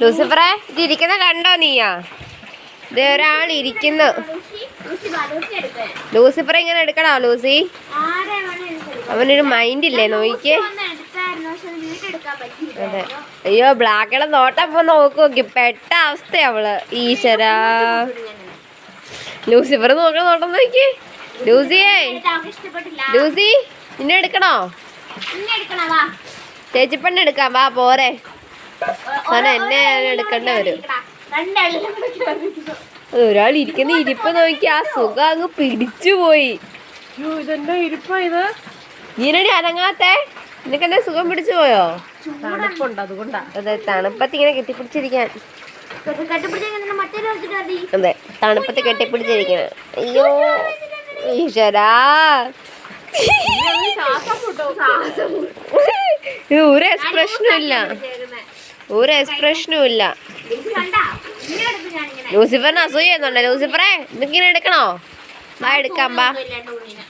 ലൂസിഫറെ ഇത് ഇരിക്കുന്ന കണ്ടോ നീയാ? ഇത് ഒരാൾ ഇരിക്കുന്നു. ലൂസിഫറെ ഇങ്ങനെ എടുക്കണോ ലൂസി? അവനൊരു മൈൻഡ് ഇല്ലേ നോയിക്ക്? അതെ. അയ്യോ ബ്ലാക്കിടെ നോട്ടം പോ നോക്ക്. നോക്കി പെട്ട അവസ്ഥ അവൾ. ഈശ്വരാ. ലൂസിഫർ നോക്കണം നോട്ടം നോക്കി. ലൂസിയേ. ലൂസി നിന്നെ എടുക്കണോ? ചേച്ചിപ്പെണ്ണ എടുക്കാം. വാ പോരെ. അവനെ എന്നെ എടുക്കേണ്ട വരും. ഒരാൾ ഇരിക്കുന്ന ഇരിപ്പ് നോക്കി ആ സുഖം അങ്ങ് പിടിച്ചു പോയി. ഇതെന്താ നിനക്ക് ഇത്? നീനടി അനങ്ങാത്തെ. നിനക്കെന്നെ സുഖം പിടിച്ചു പോയോ? തണുപ്പുണ്ട് അതുകൊണ്ടാ. അതെ തണുപ്പത്ത് ഇങ്ങനെ കെട്ടിപ്പിടിച്ചിരിക്കാൻ. അതെ തണുപ്പത്ത് കെട്ടിപ്പിടിച്ചിരിക്കണം. അയ്യോ ഈശ്വരാ. ഇത് ഒരു എക്സ്പ്രഷനും ഇല്ല. ഒരു എക്സ്പ്രഷനും ഇല്ല. ലൂസിഫറിന് അസൂയ ചെയ്യുന്നുണ്ടോ ലൂസിഫറെ ഇതിങ്ങനെ എടുക്കണോ? വാ എടുക്കാം ഉണ്ണിനെ